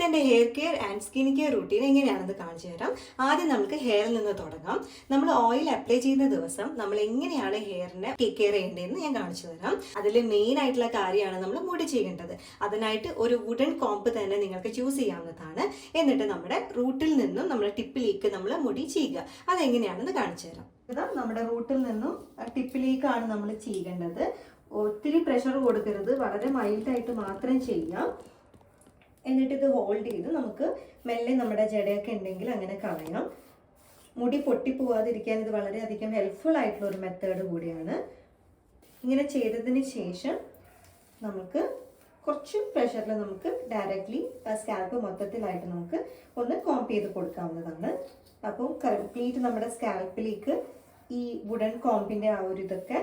ഇന്നത്തെ എന്റെ hair care and skin care routine എങ്ങനെയാണെന്ന് കാണിച്ചു തരാം. ആദ്യം നമുക്ക് ഹെയറിൽ നിന്ന് തുടങ്ങാം. നമ്മൾ ഓയിൽ അപ്ലൈ ചെയ്യുന്ന ദിവസം നമ്മൾ എങ്ങനെയാണ് ഹെയറിനെ ടേക്ക് കെയർ ചെയ്യേണ്ടതെന്ന് ഞാൻ കാണിച്ചു തരാം. അതിൽ മെയിൻ ആയിട്ടുള്ള കാര്യമാണ് നമ്മൾ മുടി ചെയ്യേണ്ടത് അതിനായിട്ട് ഒരു വുഡൻ കോമ്പ് തന്നെ നിങ്ങൾക്ക് ചൂസ് ചെയ്യാവുന്നതാണ്. എന്നിട്ട് നമ്മുടെ റൂട്ടിൽ നിന്നും നമ്മുടെ ടിപ്പിലേക്ക് നമ്മൾ മുടി ചെയ്യുക അതെങ്ങനെയാണെന്ന് കാണിച്ചു തരാം. നമ്മുടെ റൂട്ടിൽ നിന്നും ടിപ്പിലേക്കാണ് നമ്മൾ ചെയ്യേണ്ടത് ഒത്തിരി പ്രഷർ കൊടുക്കരുത്. വളരെ മൈൽഡായിട്ട് മാത്രം ചെയ്യാം. എന്നിട്ട് ഇത് ഹോൾഡ് ചെയ്ത് നമുക്ക് മെല്ലെ നമ്മുടെ ജടയൊക്കെ ഉണ്ടെങ്കിൽ അങ്ങനെ കളയാം. മുടി പൊട്ടിപ്പോവാതിരിക്കാൻ ഇത് വളരെയധികം ഹെൽപ്ഫുൾ ആയിട്ടുള്ള ഒരു മെത്തേഡ് കൂടിയാണ്. ഇങ്ങനെ ചെയ്തതിന് ശേഷം നമുക്ക് കുറച്ച് പ്രഷറിൽ നമുക്ക് ഡയറക്റ്റ്ലി സ്കാൽപ്പ് മൊത്തത്തിലായിട്ട് നമുക്ക് ഒന്ന് കോംപ് ചെയ്ത് കൊടുക്കാവുന്നതാണ്. അപ്പോൾ കംപ്ലീറ്റ് നമ്മുടെ സ്കാൽപ്പിലേക്ക് ഈ വുഡൻ കോമ്പിന്റെ ആ ഒരു ഇതൊക്കെ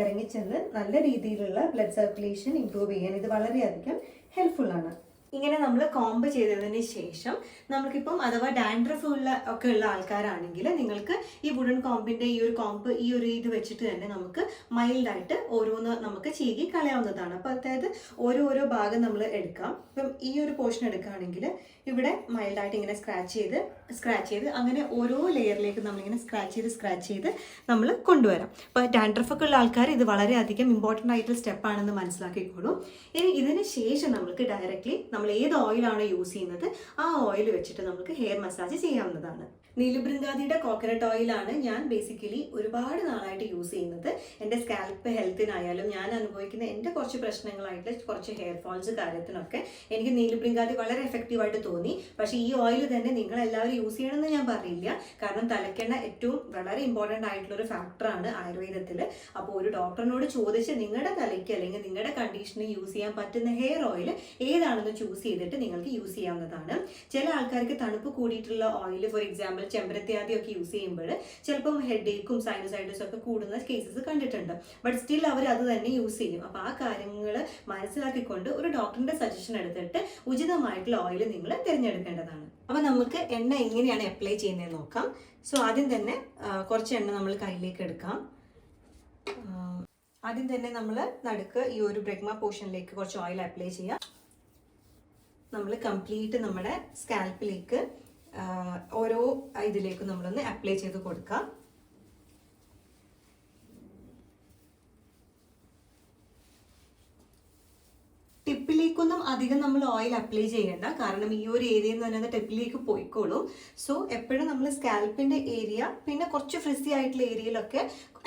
ഇറങ്ങിച്ചെന്ന് നല്ല രീതിയിലുള്ള ബ്ലഡ് സർക്കുലേഷൻ ഇമ്പ്രൂവ് ചെയ്യാൻ ഇത് വളരെയധികം ഹെൽപ്ഫുള്ളാണ് ഇങ്ങനെ നമ്മൾ കോംബ് ചെയ്തതിന് ശേഷം നമുക്കിപ്പം അഥവാ ഡാൻഡ്രഫ് ഉള്ള ഒക്കെ ഉള്ള ആൾക്കാരാണെങ്കിൽ നിങ്ങൾക്ക് ഈ വുഡൻ കോമ്പിന്റെ ഈ ഒരു കോമ്പ് ഈ ഒരു ഇത് വെച്ചിട്ട് തന്നെ നമുക്ക് മൈൽഡായിട്ട് ഓരോന്ന് നമുക്ക് ചീകി കളയാവുന്നതാണ്. അപ്പോൾ അതായത് ഓരോ ഓരോ ഭാഗം നമ്മൾ എടുക്കാം. ഇപ്പം ഈ ഒരു പോർഷൻ എടുക്കുകയാണെങ്കിൽ ഇവിടെ മൈൽഡായിട്ട് ഇങ്ങനെ സ്ക്രാച്ച് ചെയ്ത് സ്ക്രാച്ച് ചെയ്ത് അങ്ങനെ ഓരോ ലെയറിലേക്ക് നമ്മളിങ്ങനെ സ്ക്രാച്ച് ചെയ്ത് സ്ക്രാച്ച് ചെയ്ത് നമ്മൾ കൊണ്ടുവരാം. അപ്പോൾ ഡാൻഡ്രഫൊക്കെ ഉള്ള ആൾക്കാർ ഇത് വളരെയധികം ഇമ്പോർട്ടന്റ് ആയിട്ടുള്ള സ്റ്റെപ്പാണെന്ന് മനസ്സിലാക്കിക്കോളൂ. ഇനി ഇതിന് ശേഷം നമുക്ക് ഡയറക്റ്റ്ലി നമ്മൾ ഏത് ഓയിലാണോ യൂസ് ചെയ്യുന്നത് ആ ഓയിൽ വെച്ചിട്ട് നമുക്ക് ഹെയർ മസാജ് ചെയ്യാവുന്നതാണ്. നീലുബൃങ്കാദിയുടെ കോക്കനട്ട് ഓയിലാണ് ഞാൻ ബേസിക്കലി ഒരുപാട് നാളായിട്ട് യൂസ് ചെയ്യുന്നത്. എന്റെ സ്കാൽപ്പ് ഹെൽത്തിനായാലും ഞാൻ അനുഭവിക്കുന്ന എന്റെ കുറച്ച് പ്രശ്നങ്ങളായിട്ട് കുറച്ച് ഹെയർ ഫോൾസ് കാര്യത്തിനൊക്കെ എനിക്ക് നീലുബൃങ്കാദി വളരെ എഫക്റ്റീവ് ആയിട്ട് തോന്നി. പക്ഷേ ഈ ഓയിൽ തന്നെ നിങ്ങൾ എല്ലാവരും യൂസ് ചെയ്യണമെന്ന് ഞാൻ പറയില്ല കാരണം തലക്കെണ്ണ ഏറ്റവും വളരെ ഇമ്പോർട്ടന്റ് ആയിട്ടുള്ള ഒരു ഫാക്ടറാണ് ആയുർവേദത്തിൽ അപ്പോൾ ഒരു ഡോക്ടറിനോട് ചോദിച്ച് നിങ്ങളുടെ തലയ്ക്ക് അല്ലെങ്കിൽ നിങ്ങളുടെ കണ്ടീഷന് യൂസ് ചെയ്യാൻ പറ്റുന്ന ഹെയർ ഓയിൽ ഏതാണെന്ന് ചൂസ് ചെയ്തിട്ട് നിങ്ങൾക്ക് യൂസ് ചെയ്യാവുന്നതാണ്. ചില ആൾക്കാർക്ക് തണുപ്പ് കൂടിയിട്ടുള്ള ഓയിൽ ഫോർ എക്സാമ്പിൾ ചെമ്പരത്തിയാദി ഒക്കെ യൂസ് ചെയ്യുമ്പോൾ ചിലപ്പം ഹെഡ് ഏക്കും ഒക്കെ കൂടുന്ന കേസസ് കണ്ടിട്ടുണ്ട്. ബട്ട് സ്റ്റിൽ അവർ അത് തന്നെ യൂസ് ചെയ്യും. അപ്പോൾ ആ കാര്യങ്ങൾ മനസ്സിലാക്കിക്കൊണ്ട് ഒരു ഡോക്ടറിന്റെ സജഷൻ എടുത്തിട്ട് ഉചിതമായിട്ടുള്ള ഓയിൽ നിങ്ങൾ തിരഞ്ഞെടുക്കേണ്ടതാണ്. അപ്പോൾ നമുക്ക് എണ്ണ എങ്ങനെയാണ് അപ്ലൈ ചെയ്യുന്നത് നോക്കാം. സോ ആദ്യം തന്നെ കുറച്ച് എണ്ണ നമ്മൾ കയ്യിലേക്ക് എടുക്കാം. ആദ്യം തന്നെ നമ്മൾ നടുക്ക് ഈ ഒരു ബ്രഗ്മ പോർഷനിലേക്ക് കുറച്ച് ഓയിൽ അപ്ലൈ ചെയ്യാം. നമ്മൾ കംപ്ലീറ്റ് നമ്മുടെ സ്കാൽപ്പിലേക്ക് ഓരോ ഇതിലേക്കും നമ്മളൊന്ന് അപ്ലൈ ചെയ്ത് കൊടുക്കാം. ടിപ്പിലേക്കൊന്നും അധികം നമ്മൾ ഓയിൽ അപ്ലൈ ചെയ്യേണ്ട. കാരണം ഈ ഒരു ഏരിയയിൽ നിന്ന് തന്നെ ടിപ്പിലേക്ക് പോയിക്കോളും. സോ എപ്പോഴും നമ്മൾ സ്കാൽപ്പിന്റെ ഏരിയ പിന്നെ കുറച്ച് ഫ്രിസി ആയിട്ടുള്ള ഏരിയയിലൊക്കെ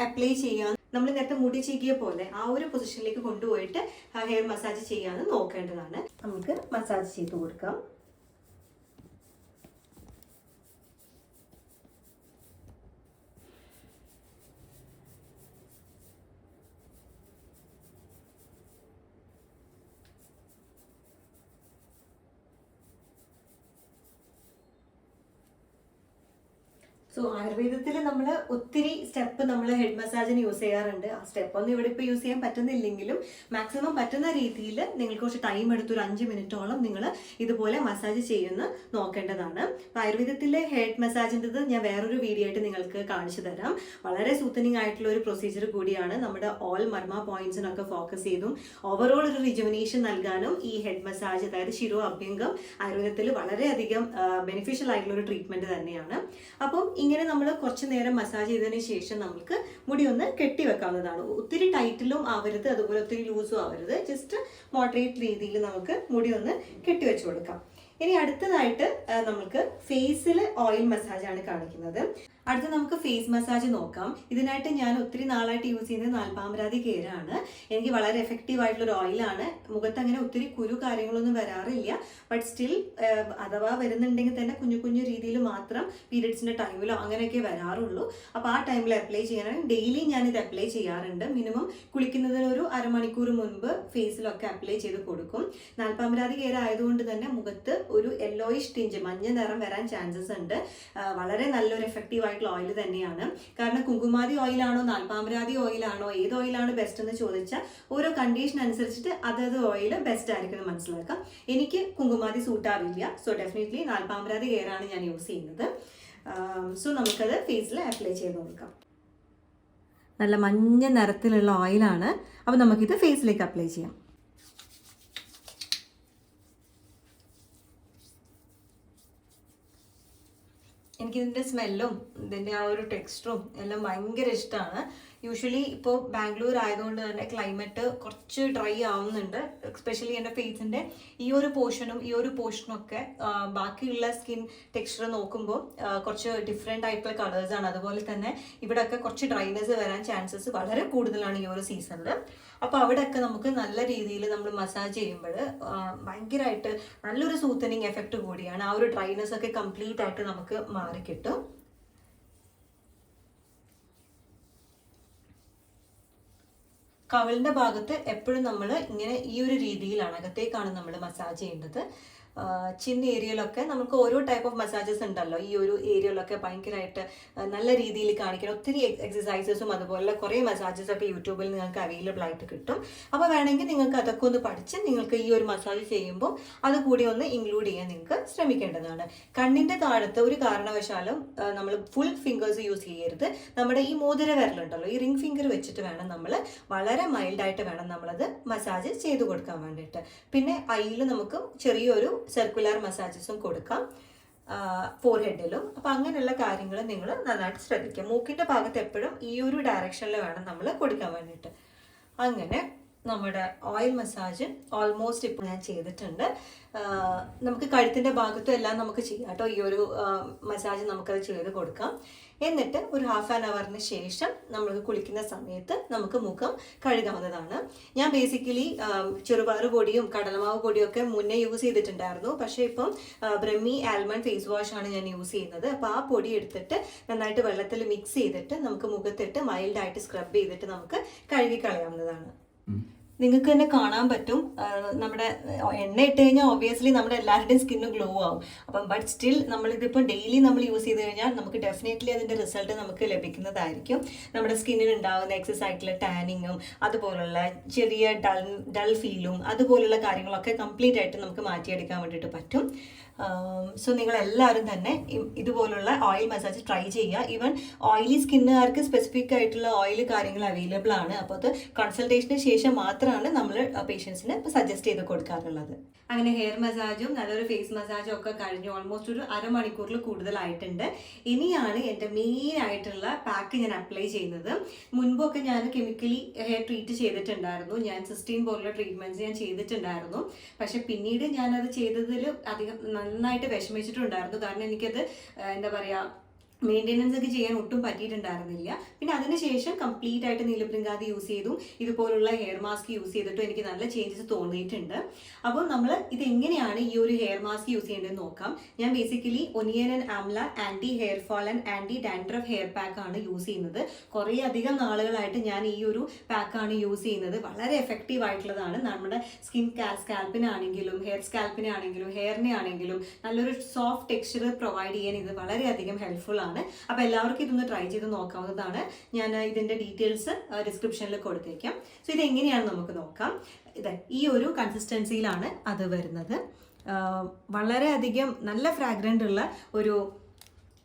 അപ്ലൈ ചെയ്യാൻ നമ്മൾ നേരത്തെ മുടി ചീകിയ പോലെ ആ ഒരു പൊസിഷനിലേക്ക് കൊണ്ടുപോയിട്ട് ഹെയർ മസാജ് ചെയ്യാന്ന് നോക്കേണ്ടതാണ്. നമുക്ക് മസാജ് ചെയ്ത് കൊടുക്കാം. സോ ആയുർവേദത്തിൽ നമ്മൾ ഒത്തിരി സ്റ്റെപ്പ് നമ്മൾ ഹെഡ് മസാജിന് യൂസ് ചെയ്യാറുണ്ട്. ആ സ്റ്റെപ്പ് ഒന്നും ഇവിടെ ഇപ്പോൾ യൂസ് ചെയ്യാൻ പറ്റുന്നില്ലെങ്കിലും മാക്സിമം പറ്റുന്ന രീതിയിൽ നിങ്ങൾക്ക് കുറച്ച് ടൈം എടുത്ത് ഒരു അഞ്ച് മിനിറ്റോളം നിങ്ങൾ ഇതുപോലെ മസാജ് ചെയ്യുന്ന നോക്കേണ്ടതാണ്. അപ്പോൾ ആയുർവേദത്തിലെ ഹെഡ് മസാജിന്റെത് ഞാൻ വേറൊരു വീഡിയോ ആയിട്ട് നിങ്ങൾക്ക് കാണിച്ചു തരാം. വളരെ സൂത്തനിങ് ആയിട്ടുള്ള ഒരു പ്രൊസീജിയർ കൂടിയാണ് നമ്മുടെ ഓൾ മർമ്മ പോയിന്റ്സിനൊക്കെ ഫോക്കസ് ചെയ്തും ഓവറോൾ ഒരു റിജുവിനേഷൻ നൽകാനും ഈ ഹെഡ് മസാജ് അതായത് ശിരോ അഭ്യംഗം ആയുർവേദത്തിൽ വളരെയധികം ബെനിഫിഷ്യൽ ആയിട്ടുള്ള ഒരു ട്രീറ്റ്മെന്റ് തന്നെയാണ്. അപ്പം ഇങ്ങനെ നമ്മൾ കുറച്ച് നേരം മസാജ് ചെയ്തതിന് ശേഷം നമുക്ക് മുടി ഒന്ന് കെട്ടി വെക്കാവുന്നതാണ്. ഒത്തിരി ടൈറ്റിലും ആവരുത് അതുപോലെ ഒത്തിരി ലൂസും ആവരുത്. ജസ്റ്റ് മോഡറേറ്റ് രീതിയിൽ നമുക്ക് മുടി ഒന്ന് കെട്ടി വെച്ച് കൊടുക്കാം. ഇനി അടുത്തതായിട്ട് നമുക്ക് ഫേസിൽ ഓയിൽ മസാജ് ആണ് കാണിക്കുന്നത്. അടുത്ത നമുക്ക് ഫേസ് മസാജ് നോക്കാം. ഇതിനായിട്ട് ഞാൻ ഒത്തിരി നാളായിട്ട് യൂസ് ചെയ്യുന്നത് നാൽപ്പാമരാതി കെയറാണ് എനിക്ക് വളരെ എഫക്റ്റീവ് ആയിട്ടുള്ള ഒരു ഓയിലാണ് മുഖത്ത് അങ്ങനെ ഒത്തിരി കുരു കാര്യങ്ങളൊന്നും വരാറില്ല. ബട്ട് സ്റ്റിൽ അഥവാ വരുന്നുണ്ടെങ്കിൽ തന്നെ കുഞ്ഞു കുഞ്ഞു രീതിയിൽ മാത്രം പീരിയഡ്സിന്റെ ടൈമിലോ അങ്ങനെയൊക്കെ വരാറുള്ളൂ. അപ്പോൾ ആ ടൈമിൽ അപ്ലൈ ചെയ്യാനാണ്. ഡെയിലി ഞാൻ ഇത് അപ്ലൈ ചെയ്യാറുണ്ട്. മിനിമം കുളിക്കുന്നതിനൊരു അരമണിക്കൂർ മുൻപ് ഫേസിലൊക്കെ അപ്ലൈ ചെയ്ത് കൊടുക്കും. നാൽപ്പാമരാതി കെയർ ആയതുകൊണ്ട് തന്നെ മുഖത്ത് ഒരു യെല്ലോയിഷ് ടിഞ്ച് മഞ്ഞ നിറം വരാൻ ചാൻസസ് ഉണ്ട്. വളരെ നല്ലൊരു എഫക്റ്റീവ് ആയിട്ടുള്ള ഓയിൽ തന്നെയാണ്. കാരണം കുങ്കുമാതി ഓയിലാണോ നാൽപ്പാമരാതി ഓയിലാണോ ഏത് ഓയിലാണ് ബെസ്റ്റ് എന്ന് ചോദിച്ചാൽ ഓരോ കണ്ടീഷൻ അനുസരിച്ചിട്ട് അതത് ഓയിൽ ബെസ്റ്റ് ആയിരിക്കും എന്ന് മനസ്സിലാക്കാം. എനിക്ക് കുങ്കുമാതി സൂട്ടാവില്ല സോ ഡെഫിനറ്റ്ലി നാൽപ്പാമരാതി കെയറാണ് ഞാൻ യൂസ് ചെയ്യുന്നത്. സോ നമുക്കത് ഫേസിൽ അപ്ലൈ ചെയ്ത് നോക്കാം. നല്ല മഞ്ഞ നിറത്തിലുള്ള ഓയിലാണ് അപ്പോൾ നമുക്കിത് ഫേസിലേക്ക് അപ്ലൈ ചെയ്യാം. എനിക്കിതിന്റെ സ്മെല്ലും ഇതിന്റെ ആ ഒരു ടെക്സ്റ്ററും എല്ലാം ഭയങ്കര ഇഷ്ടമാണ് യൂഷ്വലി ഇപ്പോൾ ബാംഗ്ലൂർ ആയതുകൊണ്ട് തന്നെ ക്ലൈമറ്റ് കുറച്ച് ഡ്രൈ ആവുന്നുണ്ട് എസ്പെഷ്യലി എന്റെ ഫേസിന്റെ ഈ ഒരു പോർഷനും ഈ ഒരു പോർഷനും ഒക്കെ ബാക്കിയുള്ള സ്കിൻ ടെക്സ്ചർ നോക്കുമ്പോൾ കുറച്ച് ഡിഫറെന്റ് ആയിട്ടുള്ള ആണ്. അതുപോലെ തന്നെ ഇവിടെയൊക്കെ കുറച്ച് ഡ്രൈനെസ് വരാൻ ചാൻസസ് വളരെ കൂടുതലാണ് ഈ ഒരു സീസണിൽ അപ്പോൾ അവിടെയൊക്കെ നമുക്ക് നല്ല രീതിയിൽ നമ്മൾ മസാജ് ചെയ്യുമ്പോൾ ഭയങ്കരമായിട്ട് നല്ലൊരു സൂത്തനിങ് എഫക്റ്റ് കൂടിയാണ്. ആ ഒരു ഡ്രൈനെസ് ഒക്കെ കംപ്ലീറ്റ് ആയിട്ട് നമുക്ക് മാറി കിട്ടും കവളിന്റെ ഭാഗത്ത് എപ്പോഴും നമ്മൾ ഇങ്ങനെ ഈ ഒരു രീതിയിലാണ് അകത്തേക്കാണ് നമ്മൾ മസാജ് ചെയ്യേണ്ടത്. ചിൻ ഏരിയയിലൊക്കെ നമുക്ക് ഓരോ ടൈപ്പ് ഓഫ് മസാജസ് ഉണ്ടല്ലോ. ഈ ഒരു ഏരിയയിലൊക്കെ ഭയങ്കരമായിട്ട് നല്ല രീതിയിൽ കാണിക്കണം ഒത്തിരി എക്സസൈസസും അതുപോലെ കുറേ മസാജസ് ഒക്കെ യൂട്യൂബിൽ നിങ്ങൾക്ക് അവൈലബിൾ ആയിട്ട് കിട്ടും. അപ്പോൾ വേണമെങ്കിൽ നിങ്ങൾക്ക് അതൊക്കെ ഒന്ന് പഠിച്ച് നിങ്ങൾക്ക് ഈ ഒരു മസാജ് ചെയ്യുമ്പോൾ അത് കൂടി ഒന്ന് ഇൻക്ലൂഡ് ചെയ്യാൻ നിങ്ങൾക്ക് ശ്രമിക്കേണ്ടതാണ്. കണ്ണിന്റെ താഴത്ത് ഒരു കാരണവശാലും നമ്മൾ ഫുൾ ഫിംഗേഴ്സ് യൂസ് ചെയ്യരുത്. നമ്മുടെ ഈ മോതിര വിരലുണ്ടല്ലോ ഈ റിംഗ് ഫിംഗർ വെച്ചിട്ട് വേണം നമ്മൾ വളരെ മൈൽഡായിട്ട് വേണം നമ്മളത് മസാജ് ചെയ്ത് കൊടുക്കാൻ വേണ്ടിയിട്ട്. പിന്നെ അയിൽ നമുക്ക് ചെറിയൊരു സർക്കുലർ മസാജസും കൊടുക്കാം. ഫോർ ഹെഡിലും അപ്പം അങ്ങനെയുള്ള കാര്യങ്ങൾ നിങ്ങൾ നന്നായിട്ട് ശ്രദ്ധിക്കുക. മൂക്കിന്റെ ഭാഗത്ത് എപ്പോഴും ഈ ഒരു ഡയറക്ഷനിൽ വേണം നമ്മൾ കൊടുക്കാൻ വേണ്ടിയിട്ട്. അങ്ങനെ നമ്മുടെ ഓയിൽ മസാജ് ഓൾമോസ്റ്റ് ഇപ്പോൾ ഞാൻ ചെയ്തിട്ടുണ്ട്. നമുക്ക് കഴുത്തിന്റെ ഭാഗത്തും എല്ലാം നമുക്ക് ചെയ്യാം കേട്ടോ. ഈ ഒരു മസാജ് നമുക്കത് ചെയ്ത് കൊടുക്കാം. എന്നിട്ട് ഒരു ഹാഫ് ആൻ അവറിന് ശേഷം നമ്മൾ കുളിക്കുന്ന സമയത്ത് നമുക്ക് മുഖം കഴുകാവുന്നതാണ്. ഞാൻ ബേസിക്കലി ചെറുപാറ് പൊടിയും കടലമാവ് പൊടിയും ഒക്കെ മുന്നേ യൂസ് ചെയ്തിട്ടുണ്ടായിരുന്നു. പക്ഷേ ഇപ്പം ബ്രഹ്മി ആൽമണ്ട് ഫേസ് വാഷ് ആണ് ഞാൻ യൂസ് ചെയ്യുന്നത്. അപ്പോൾ ആ പൊടി എടുത്തിട്ട് നന്നായിട്ട് വെള്ളത്തിൽ മിക്സ് ചെയ്തിട്ട് നമുക്ക് മുഖത്തിട്ട് മൈൽഡായിട്ട് സ്ക്രബ് ചെയ്തിട്ട് നമുക്ക് കഴുകി കളയാവുന്നതാണ് നിങ്ങൾക്ക് തന്നെ കാണാൻ പറ്റും. നമ്മുടെ എണ്ണ ഇട്ട് കഴിഞ്ഞാൽ ഒബ്വിയസ്ലി നമ്മുടെ എല്ലാവരുടെയും സ്കിന്ന് ഗ്ലോ ആവും. അപ്പം ബട്ട് സ്റ്റിൽ നമ്മളിതിപ്പോൾ ഡെയിലി നമ്മൾ യൂസ് ചെയ്ത് കഴിഞ്ഞാൽ നമുക്ക് ഡെഫിനറ്റ്ലി അതിന്റെ റിസൾട്ട് നമുക്ക് ലഭിക്കുന്നതായിരിക്കും. നമ്മുടെ സ്കിന്നിന് ഉണ്ടാകുന്ന എക്സസ് ആയിട്ടുള്ള ടാനിങ്ങും അതുപോലുള്ള ചെറിയ ഡൾ ഡൾ ഫീലും അതുപോലുള്ള കാര്യങ്ങളൊക്കെ കംപ്ലീറ്റ് ആയിട്ട് നമുക്ക് മാറ്റിയെടുക്കാൻ വേണ്ടിയിട്ട് പറ്റും. സോ നിങ്ങൾ എല്ലാവരും തന്നെ ഇതുപോലുള്ള ഓയിൽ മസാജ് ട്രൈ ചെയ്യുക. ഈവൻ ഓയിലി സ്കിന്നുകാർക്ക് സ്പെസിഫിക് ആയിട്ടുള്ള ഓയിൽ കാര്യങ്ങൾ അവൈലബിൾ ആണ്. അപ്പോൾ അത് കൺസൾട്ടേഷന് ശേഷം മാത്രമാണ് നമ്മൾ പേഷ്യൻസിന് സജസ്റ്റ് ചെയ്ത് കൊടുക്കാറുള്ളത്. അങ്ങനെ ഹെയർ മസാജും നല്ലൊരു ഫേസ് മസാജും ഒക്കെ കഴിഞ്ഞ് ഓൾമോസ്റ്റ് ഒരു അരമണിക്കൂറിൽ കൂടുതലായിട്ടുണ്ട്. ഇനിയാണ് എന്റെ മെയിൻ ആയിട്ടുള്ള പാക്ക് ഞാൻ അപ്ലൈ ചെയ്യുന്നത്. മുൻപൊക്കെ ഞാൻ കെമിക്കലി ഹെയർ ട്രീറ്റ് ചെയ്തിട്ടുണ്ടായിരുന്നു. ഞാൻ സിസ്റ്റീൻ പോലുള്ള ട്രീറ്റ്മെന്റ്സ് ഞാൻ ചെയ്തിട്ടുണ്ടായിരുന്നു. പക്ഷെ പിന്നീട് ഞാനത് ചെയ്തതിൽ അധികം നന്നായിട്ട് വിഷമിച്ചിട്ടുണ്ടായിരുന്നു. കാരണം എനിക്കത് എന്താ പറയുക മെയിന്റെനൻസ് ഒക്കെ ചെയ്യാൻ ഒട്ടും പറ്റിയിട്ടുണ്ടായിരുന്നില്ല. പിന്നെ അതിനുശേഷം കംപ്ലീറ്റ് ആയിട്ട് നീലപ്രിങ്കാതി യൂസ് ചെയ്തു ഇതുപോലുള്ള ഹെയർ മാസ്ക് യൂസ് ചെയ്തിട്ടും എനിക്ക് നല്ല ചേഞ്ചസ് തോന്നിയിട്ടുണ്ട്. അപ്പോൾ നമ്മൾ ഇത് എങ്ങനെയാണ് ഈ ഒരു ഹെയർ മാസ്ക് യൂസ് ചെയ്യേണ്ടതെന്ന് നോക്കാം. ഞാൻ basically onion and amla anti hair fall and anti dandruff hair pack ആണ് യൂസ് ചെയ്യുന്നത്. കുറേ അധികം നാളുകളായിട്ട് ഞാൻ ഈ ഒരു പാക്കാണ് യൂസ് ചെയ്യുന്നത്. വളരെ എഫക്റ്റീവ് ആയിട്ടുള്ളതാണ്. നമ്മുടെ സ്കിൻ സ്കാൽപ്പിനാണെങ്കിലും ഹെയർ സ്കാൽപ്പിനാണെങ്കിലും ഹെയറിനെ ആണെങ്കിലും നല്ലൊരു സോഫ്റ്റ് ടെക്സ്ചർ പ്രൊവൈഡ് ചെയ്യാൻ ഇത് വളരെയധികം ഹെൽപ്ഫുൾ ആണ്. അപ്പോൾ എല്ലാവർക്കും ഇതൊന്ന് ട്രൈ ചെയ്ത് നോക്കാവുന്നതാണ്. ഞാൻ ഇതിന്റെ ഡീറ്റെയിൽസ് ഡിസ്ക്രിപ്ഷനിൽ കൊടുത്തേക്കാം. സോ ഇത് എങ്ങനെയാണ് നമുക്ക് നോക്കാം? ഇത് ഈ ഒരു കൺസിസ്റ്റൻസിയിലാണ് അത് വരുന്നത്. വളരെയധികം നല്ല ഫ്രാഗ്രന്റ് ഉള്ള ഒരു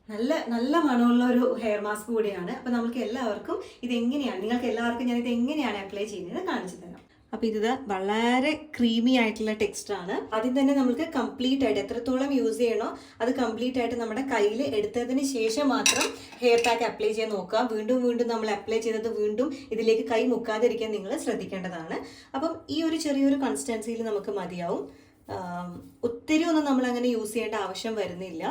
നല്ല നല്ല മണമുള്ള ഒരു ഹെയർ മാസ്ക് കൂടിയാണ്. അപ്പോൾ നമുക്ക് എല്ലാവർക്കും ഇതെങ്ങനെയാണ് നിങ്ങൾക്ക് എല്ലാവർക്കും ഞാൻ ഇത് എങ്ങനെയാണ് അപ്ലൈ ചെയ്യുന്നത് കാണിച്ചു തരാം. അപ്പോൾ ഇത് വളരെ ക്രീമി ആയിട്ടുള്ള ടെക്സ്റ്റാണ് ആദ്യം തന്നെ നമുക്ക് കംപ്ലീറ്റ് ആയിട്ട് എത്രത്തോളം യൂസ് ചെയ്യണോ അത് കംപ്ലീറ്റ് ആയിട്ട് നമ്മുടെ കയ്യിൽ എടുത്തതിന് ശേഷം മാത്രം ഹെയർ പാക്ക് അപ്ലൈ ചെയ്യാൻ നോക്കുക. വീണ്ടും വീണ്ടും നമ്മൾ അപ്ലൈ ചെയ്തത് വീണ്ടും ഇതിലേക്ക് കൈ മുക്കാതിരിക്കാൻ നിങ്ങൾ ശ്രദ്ധിക്കേണ്ടതാണ്. അപ്പം ഈ ഒരു ചെറിയൊരു കൺസിസ്റ്റൻസിയിൽ നമുക്ക് മതിയാവും. ഒത്തിരി ഒന്നും നമ്മൾ അങ്ങനെ യൂസ് ചെയ്യേണ്ട ആവശ്യം വരുന്നില്ല.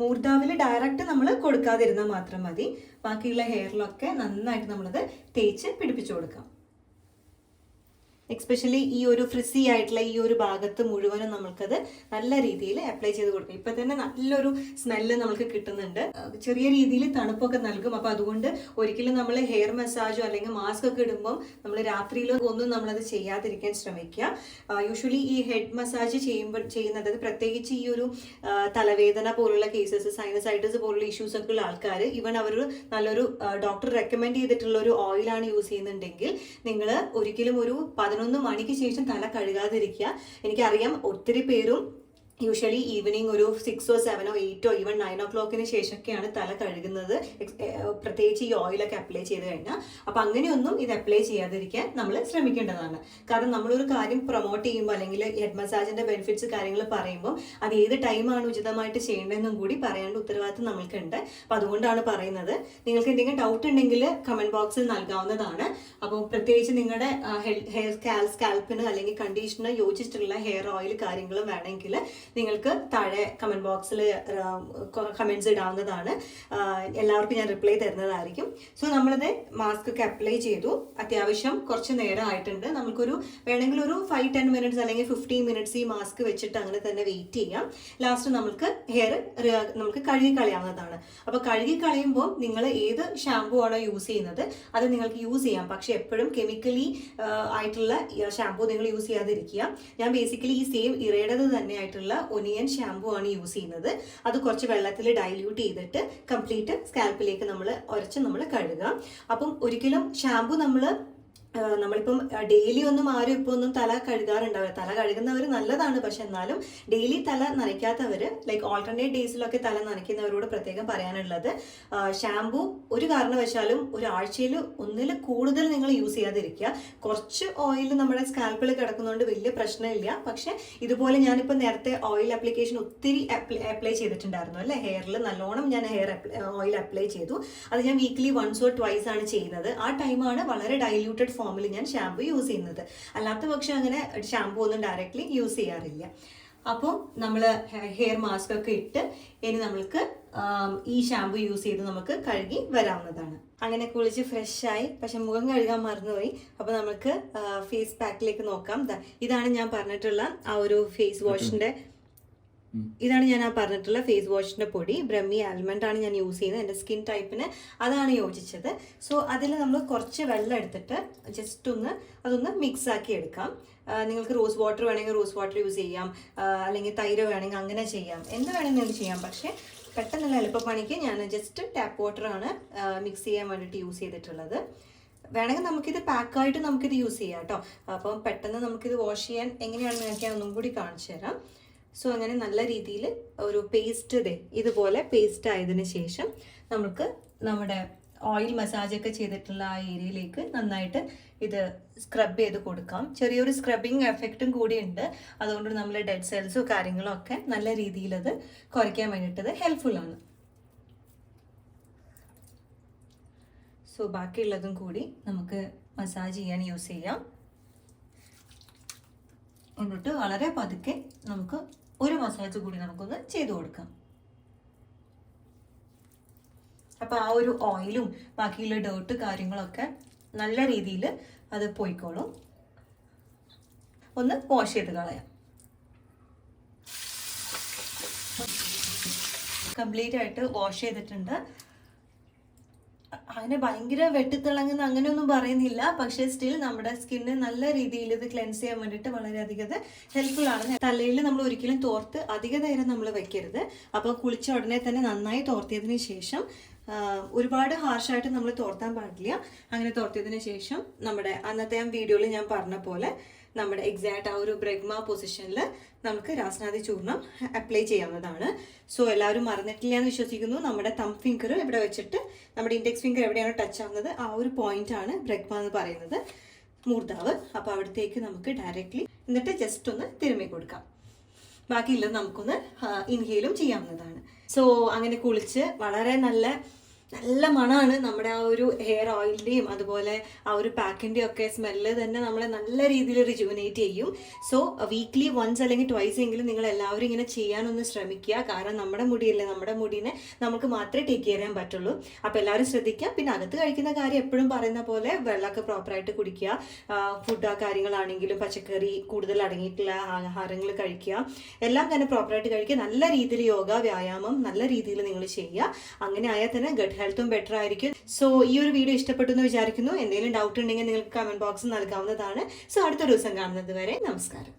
മൂർദാവിൽ ഡയറക്റ്റ് നമ്മൾ കൊടുക്കാതിരുന്നാൽ മാത്രം മതി. ബാക്കിയുള്ള ഹെയറിലൊക്കെ നന്നായിട്ട് നമ്മളത് തേച്ച് പിടിപ്പിച്ചു കൊടുക്കാം. എക്സ്പെഷ്യലി ഈ ഒരു ഫ്രിസി ആയിട്ടുള്ള ഈ ഒരു ഭാഗത്ത് മുഴുവനും നമുക്കത് നല്ല രീതിയിൽ അപ്ലൈ ചെയ്ത് കൊടുക്കാം. ഇപ്പം തന്നെ നല്ലൊരു സ്മെല്ല് നമുക്ക് കിട്ടുന്നുണ്ട്. ചെറിയ രീതിയിൽ തണുപ്പൊക്കെ നൽകും. അപ്പോൾ അതുകൊണ്ട് ഒരിക്കലും നമ്മൾ ഹെയർ മസാജോ അല്ലെങ്കിൽ മാസ്ക് ഒക്കെ ഇടുമ്പോൾ നമ്മൾ രാത്രിയിലോ ഒന്നും നമ്മളത് ചെയ്യാതിരിക്കാൻ ശ്രമിക്കുക. യൂഷ്വലി ഈ ഹെഡ് മസാജ് ചെയ്യുമ്പോൾ ചെയ്യുന്നത് പ്രത്യേകിച്ച് ഈ ഒരു തലവേദന പോലുള്ള കേസസ് സൈനസൈറ്റിസ് പോലുള്ള ഇഷ്യൂസ് ഒക്കെ ഉള്ള ആൾക്കാർ ഇവൻ അവർ നല്ലൊരു ഡോക്ടർ റെക്കമെൻഡ് ചെയ്തിട്ടുള്ള ഒരു ഓയിലാണ് യൂസ് ചെയ്യുന്നുണ്ടെങ്കിൽ നിങ്ങൾ ഒരിക്കലും ഒരു പതിനൊന്ന് മണിക്ക് ശേഷം തല കഴുകാതിരിക്കുക. എനിക്കറിയാം ഒത്തിരി പേരും യൂഷ്വലി ഈവനിങ് ഒരു സിക്സോ സെവനോ എയ്റ്റോ ഈവൻ നയൻ ഓ ക്ലോക്കിന് ശേഷമൊക്കെയാണ് തല കഴുകുന്നത്. പ്രത്യേകിച്ച് ഈ ഓയിലൊക്കെ അപ്ലൈ ചെയ്ത് കഴിഞ്ഞാൽ അപ്പം അങ്ങനെയൊന്നും ഇത് അപ്ലൈ ചെയ്യാതിരിക്കാൻ നമ്മൾ ശ്രമിക്കേണ്ടതാണ്. കാരണം നമ്മളൊരു കാര്യം പ്രൊമോട്ട് ചെയ്യുമ്പോൾ അല്ലെങ്കിൽ ഹെഡ് മസാജിന്റെ ബെനിഫിറ്റ്സ് കാര്യങ്ങൾ പറയുമ്പോൾ അത് ഏത് ടൈമാണ് ഉചിതമായിട്ട് ചെയ്യേണ്ടതെന്നും കൂടി പറയേണ്ട ഉത്തരവാദിത്വം നമ്മൾക്കുണ്ട്. അപ്പം അതുകൊണ്ടാണ് പറയുന്നത്. നിങ്ങൾക്ക് എന്തെങ്കിലും ഡൗട്ട് ഉണ്ടെങ്കിൽ കമന്റ് ബോക്സിൽ നൽകാവുന്നതാണ്. അപ്പോൾ പ്രത്യേകിച്ച് നിങ്ങളുടെ ഹെയർ സ്കാൽ സ്കാൽപ്പിന് അല്ലെങ്കിൽ കണ്ടീഷണർ യോജിച്ചിട്ടുള്ള ഹെയർ ഓയിൽ കാര്യങ്ങളും വേണമെങ്കിൽ നിങ്ങൾക്ക് താഴെ കമന്റ് ബോക്സിൽ കമന്റ്സ് ഇടാവുന്നതാണ്. എല്ലാവർക്കും ഞാൻ റിപ്ലൈ തരുന്നതായിരിക്കും. സോ നമ്മളത് മാസ്ക് ഒക്കെ അപ്ലൈ ചെയ്തു. അത്യാവശ്യം കുറച്ച് നേരം ആയിട്ടുണ്ട്. നമുക്കൊരു വേണമെങ്കിൽ ഒരു ഫൈവ് ടെൻ മിനിറ്റ്സ് അല്ലെങ്കിൽ ഫിഫ്റ്റീൻ മിനിറ്റ്സ് ഈ മാസ്ക് വെച്ചിട്ട് അങ്ങനെ തന്നെ വെയിറ്റ് ചെയ്യാം. ലാസ്റ്റ് നമുക്ക് ഹെയർ നമുക്ക് കഴുകി കളയാവുന്നതാണ്. അപ്പോൾ കഴുകി കളയുമ്പോൾ നിങ്ങൾ ഏത് ഷാമ്പു ആണോ യൂസ് ചെയ്യുന്നത് അത് നിങ്ങൾക്ക് യൂസ് ചെയ്യാം. പക്ഷേ എപ്പോഴും കെമിക്കലി ആയിട്ടുള്ള ഷാമ്പു നിങ്ങൾ യൂസ് ചെയ്യാതിരിക്കുക. ഞാൻ ബേസിക്കലി ഈ സെയിം ഇറയുടേത് തന്നെ ആയിട്ടുള്ള ഒനിയൻ ഷാമ്പു ആണ് യൂസ് ചെയ്യുന്നത്. അത് കുറച്ച് വെള്ളത്തിൽ ഡൈല്യൂട്ട് ചെയ്തിട്ട് കംപ്ലീറ്റ് സ്കാൽപ്പിലേക്ക് നമ്മൾ ഉരച്ച് നമ്മൾ കഴുകാം. അപ്പം ഒരിക്കലും ഷാമ്പു നമ്മൾ നമ്മളിപ്പം ഡെയിലി ഒന്നും ആരും ഇപ്പോൾ ഒന്നും തല കഴുകാറുണ്ടാവില്ല. തല കഴുകുന്നവർ നല്ലതാണ് പക്ഷെ എന്നാലും ഡെയിലി തല നനയ്ക്കാത്തവർ ലൈക്ക് ഓൾട്ടർനേറ്റ് ഡേയ്സിലൊക്കെ തല നനയ്ക്കുന്നവരോട് പ്രത്യേകം പറയാനുള്ളത് ഷാമ്പു ഒരു കാരണവശാലും ഒരാഴ്ചയിൽ ഒന്നിൽ കൂടുതൽ നിങ്ങൾ യൂസ് ചെയ്യാതിരിക്കുക. കുറച്ച് ഓയിൽ നമ്മുടെ സ്കാൽപ്പിൽ കിടക്കുന്നതുകൊണ്ട് വലിയ പ്രശ്നമില്ല. പക്ഷെ ഇതുപോലെ ഞാനിപ്പോൾ നേരത്തെ ഓയിൽ അപ്ലിക്കേഷൻ ഒത്തിരി അപ്ലൈ ചെയ്തിട്ടുണ്ടായിരുന്നു അല്ലേ? ഹെയറിൽ നല്ലോണം ഞാൻ ഹെയർ ഓയിൽ അപ്ലൈ ചെയ്തു. അത് ഞാൻ വീക്ക്ലി വൺസ് ഓർ ട്വൈസ് ആണ് ചെയ്യുന്നത്. ആ ടൈമാണ് വളരെ ഡൈല്യൂട്ടഡ് ഫോമിൽ ഞാൻ ഷാമ്പു യൂസ് ചെയ്യുന്നത്. അല്ലാത്ത പക്ഷം അങ്ങനെ ഷാമ്പു ഒന്നും ഡയറക്റ്റ്ലി യൂസ് ചെയ്യാറില്ല. അപ്പോൾ നമ്മൾ ഹെയർ മാസ്ക് ഒക്കെ ഇട്ട് ഇനി നമ്മൾക്ക് ഈ ഷാമ്പു യൂസ് ചെയ്ത് നമുക്ക് കഴുകി വരാവുന്നതാണ്. അങ്ങനെ കുളിച്ച് ഫ്രഷായി പക്ഷെ മുഖം കഴുകാൻ മറന്നുപോയി. അപ്പോൾ നമുക്ക് ഫേസ് പാക്കിലേക്ക് നോക്കാം. ഇതാണ് ഞാൻ പറഞ്ഞിട്ടുള്ള ആ ഒരു ഫേസ് വാഷിന്റെ ഇതാണ് ഞാൻ ആ പറഞ്ഞിട്ടുള്ള ഫേസ് വാഷിന്റെ പൊടി. ബ്രഹ്മി ആൽമണ്ട് ആണ് ഞാൻ യൂസ് ചെയ്യുന്നത്. എന്റെ സ്കിൻ ടൈപ്പിന് അതാണ് യോജിച്ചത്. സോ അതിൽ നമ്മൾ കുറച്ച് വെള്ളം എടുത്തിട്ട് ജസ്റ്റ് ഒന്ന് അതൊന്ന് മിക്സ് ആക്കി എടുക്കാം. നിങ്ങൾക്ക് റോസ് വാട്ടർ വേണമെങ്കിൽ റോസ് വാട്ടർ യൂസ് ചെയ്യാം. അല്ലെങ്കിൽ തൈര് വേണമെങ്കിൽ അങ്ങനെ ചെയ്യാം. എന്ത് വേണമെങ്കിൽ നിങ്ങൾക്ക് ചെയ്യാം. പക്ഷേ പെട്ടെന്നുള്ള എളുപ്പപ്പണിക്ക് ഞാൻ ജസ്റ്റ് ടാപ്പ് വാട്ടറാണ് മിക്സ് ചെയ്യാൻ വേണ്ടിയിട്ട് യൂസ് ചെയ്തിട്ടുള്ളത്. വേണമെങ്കിൽ നമുക്കിത് പാക്കായിട്ട് നമുക്കിത് യൂസ് ചെയ്യാം കേട്ടോ. അപ്പം പെട്ടെന്ന് നമുക്കിത് വാഷ് ചെയ്യാൻ എങ്ങനെയാണെന്ന് നോക്കിയാൽ ഒന്നും കൂടി കാണിച്ചു തരാം. സോ അങ്ങനെ നല്ല രീതിയിൽ ഒരു പേസ്റ്റ് ദേ ഇതുപോലെ പേസ്റ്റ് ആയതിന് ശേഷം നമുക്ക് നമ്മുടെ ഓയിൽ മസാജ് ഒക്കെ ചെയ്തിട്ടുള്ള ആ ഏരിയയിലേക്ക് നന്നായിട്ട് ഇത് സ്ക്രബ് ചെയ്ത് കൊടുക്കാം. ചെറിയൊരു സ്ക്രബിങ് എഫക്റ്റും കൂടിയുണ്ട് അതുകൊണ്ട് നമ്മൾ ഡെഡ് സെൽസും കാര്യങ്ങളും ഒക്കെ നല്ല രീതിയിൽ അത് കുറയ്ക്കാൻ ഹെൽപ്ഫുൾ ആണ്. സോ ബാക്കിയുള്ളതും കൂടി നമുക്ക് മസാജ് ചെയ്യാൻ യൂസ് ചെയ്യാം. എന്നിട്ട് വളരെ പതുക്കെ നമുക്ക് ഒരു മസാജ് കൂടി നമുക്കൊന്ന് ചെയ്തു കൊടുക്കാം. അപ്പൊ ആ ഒരു ഓയിലും ബാക്കിയുള്ള ഡേർട്ട് കാര്യങ്ങളൊക്കെ നല്ല രീതിയിൽ അത് പോയിക്കോളും. ഒന്ന് വാഷ് ചെയ്ത് കളയാം. കംപ്ലീറ്റ് ആയിട്ട് വാഷ് ചെയ്തിട്ടുണ്ട്. അങ്ങനെ ഭയങ്കര വെട്ടിത്തിളങ്ങുന്ന അങ്ങനെയൊന്നും പറയുന്നില്ല. പക്ഷേ സ്റ്റിൽ നമ്മുടെ സ്കിന്ന് നല്ല രീതിയിൽ ഇത് ക്ലെൻസ് ചെയ്യാൻ വേണ്ടിയിട്ട് വളരെയധികം ഇത് ഹെൽപ്ഫുൾ ആണ് തലയിൽ നമ്മൾ ഒരിക്കലും തോർത്ത് അധിക നേരം നമ്മൾ വെക്കരുത്. അപ്പോൾ കുളിച്ച ഉടനെ തന്നെ നന്നായി തോർത്തിയതിന് ശേഷം ഒരുപാട് ഹാർഷായിട്ട് നമ്മൾ തോർത്താൻ പാടില്ല. അങ്ങനെ തോർത്തിയതിന് ശേഷം നമ്മുടെ അന്നത്തെ ആ വീഡിയോയിൽ ഞാൻ പറഞ്ഞ പോലെ നമ്മുടെ എക്സാക്ട് ആ ഒരു ബ്രെഗ്മ പൊസിഷനിൽ നമുക്ക് രാസനാഥി ചൂർണം അപ്ലൈ ചെയ്യാവുന്നതാണ്. സോ എല്ലാവരും മറന്നിട്ടില്ല എന്ന് വിശ്വസിക്കുന്നു. നമ്മുടെ തം ഫിംഗർ ഇവിടെ വെച്ചിട്ട് നമ്മുടെ ഇൻഡെക്സ് ഫിംഗർ എവിടെയാണ് ടച്ച് ആവുന്നത്? ആ ഒരു പോയിന്റ് ആണ് ബ്രെഗ്മ എന്ന് പറയുന്നത്. മൂർധാവ് അപ്പോൾ അവിടത്തേക്ക് നമുക്ക് ഡയറക്റ്റ്ലി എന്നിട്ട് ജസ്റ്റ് ഒന്ന് തിരുമ്മി കൊടുക്കാം. ബാക്കിയുള്ളത് നമുക്കൊന്ന് ഇൻഹെയിലും ചെയ്യാവുന്നതാണ്. സോ അങ്ങനെ കുളിച്ച് വളരെ നല്ല നല്ല മണമാണ് നമ്മുടെ ആ ഒരു ഹെയർ ഓയിലിന്റെയും അതുപോലെ ആ ഒരു പാക്കിന്റെയും ഒക്കെ സ്മെല്ല് തന്നെ നമ്മളെ നല്ല രീതിയിൽ റിജുവിനേറ്റ് ചെയ്യും. സോ വീക്ക്ലി വൺസ് അല്ലെങ്കിൽ ട്വൈസ് എങ്കിലും നിങ്ങൾ എല്ലാവരും ഇങ്ങനെ ചെയ്യാനൊന്ന് ശ്രമിക്കുക. കാരണം നമ്മുടെ മുടിയല്ലേ? നമ്മുടെ മുടിനെ നമുക്ക് മാത്രമേ ടേക്ക് ചെയ്യാൻ പറ്റുള്ളൂ. അപ്പോൾ എല്ലാവരും ശ്രദ്ധിക്കുക. പിന്നെ അകത്ത് കഴിക്കുന്ന കാര്യം എപ്പോഴും പറയുന്ന പോലെ വെള്ളമൊക്കെ പ്രോപ്പറായിട്ട് കുടിക്കുക. ഫുഡ് ആ കാര്യങ്ങളാണെങ്കിലും പച്ചക്കറി കൂടുതൽ അടങ്ങിയിട്ടുള്ള ആഹാരങ്ങൾ കഴിക്കുക. എല്ലാം തന്നെ പ്രോപ്പറായിട്ട് കഴിക്കുക. നല്ല രീതിയിൽ യോഗ വ്യായാമം നല്ല രീതിയിൽ നിങ്ങൾ ചെയ്യുക. അങ്ങനെ ആയാൽ തന്നെ ഗഡ് ഹെൽത്തും ബെറ്റർ ആയിരിക്കും. സോ ഈ ഒരു വീഡിയോ ഇഷ്ടപ്പെട്ടു എന്ന് വിചാരിക്കുന്നു. എന്തെങ്കിലും ഡൗട്ട് ഉണ്ടെങ്കിൽ നിങ്ങൾക്ക് കമന്റ് ബോക്സിൽ നൽകാവുന്നതാണ്. സോ അടുത്ത ദിവസം കാണുന്നത് വരെ നമസ്കാരം.